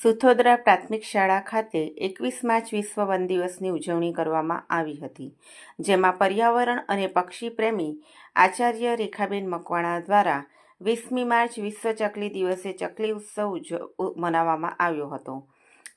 સુથોદરા પ્રાથમિક શાળા ખાતે એકવીસ માર્ચ વિશ્વ વન દિવસની ઉજવણી કરવામાં આવી હતી, જેમાં પર્યાવરણ અને પક્ષી પ્રેમી આચાર્ય રેખાબેન મકવાણા દ્વારા વીસમી માર્ચ વિશ્વ ચકલી દિવસે ચકલી ઉત્સવ મનાવવામાં આવ્યો હતો,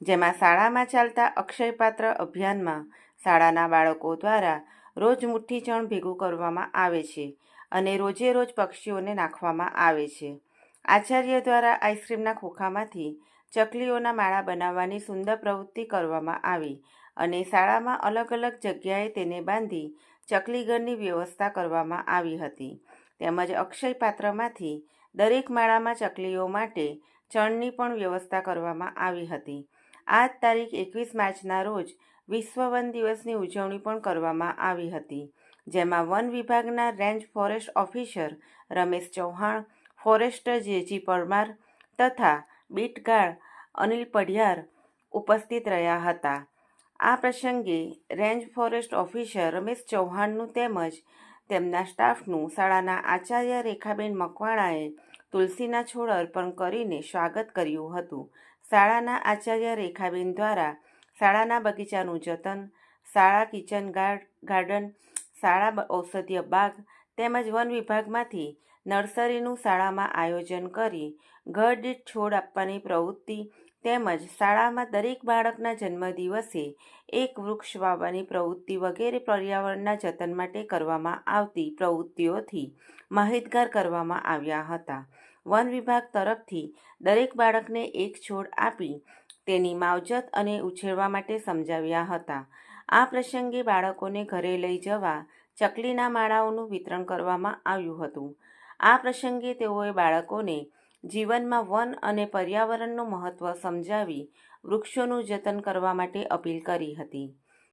જેમાં શાળામાં ચાલતા અક્ષયપાત્ર અભિયાનમાં શાળાના બાળકો દ્વારા રોજ મુઠ્ઠી ચણ ભેગું કરવામાં આવે છે અને રોજે રોજ પક્ષીઓને નાખવામાં આવે છે. આચાર્ય દ્વારા આઈસ્ક્રીમના ખોખામાંથી ચકલીઓના માળા બનાવવાની સુંદર પ્રવૃત્તિ કરવામાં આવી અને શાળામાં અલગ અલગ જગ્યાએ તેને બાંધી ચકલીઘરની વ્યવસ્થા કરવામાં આવી હતી. તેમજ અક્ષય પાત્રમાંથી દરેક માળામાં ચકલીઓ માટે ચણની પણ વ્યવસ્થા કરવામાં આવી હતી. આ તારીખ એકવીસ માર્ચના રોજ વિશ્વ વન દિવસની ઉજવણી પણ કરવામાં આવી હતી, જેમાં વન વિભાગના range forest officer Ramesh Chauhan, forester J G Parmar તથા બીટગાર્ડ અનિલ પઢિયાર ઉપસ્થિત રહ્યા હતા. આ પ્રસંગે રેન્જ ફોરેસ્ટ ઓફિસર રમેશ ચૌહાણનું તેમજ તેમના સ્ટાફનું શાળાના આચાર્ય રેખાબેન મકવાણાએ તુલસીના છોડ અર્પણ કરીને સ્વાગત કર્યું હતું. શાળાના આચાર્ય રેખાબેન દ્વારા શાળાના બગીચાનું જતન, શાળા કિચન ગાર્ડ ગાર્ડન શાળા ઔષધીય બાગ તેમજ વન વિભાગમાંથી નર્સરીનું શાળામાં આયોજન કરી ઘર દીઠ છોડ આપવાની પ્રવૃત્તિ તેમજ શાળામાં દરેક બાળકના જન્મદિવસે એક વૃક્ષ વાવવાની પ્રવૃત્તિ વગેરે પર્યાવરણના જતન માટે કરવામાં આવતી પ્રવૃત્તિઓથી માહિતગાર કરવામાં આવ્યા હતા. વન વિભાગ તરફથી દરેક બાળકને એક છોડ આપી તેની માવજત અને ઉછેરવા માટે સમજાવ્યા હતા. આ પ્રસંગે બાળકોને ઘરે લઈ જવા ચકલીના માળાઓનું વિતરણ કરવામાં આવ્યું હતું. આ પ્રસંગે તેઓએ બાળકોને જીવનમાં વન અને પર્યાવરણનું મહત્ત્વ સમજાવી વૃક્ષોનું જતન કરવા માટે અપીલ કરી હતી.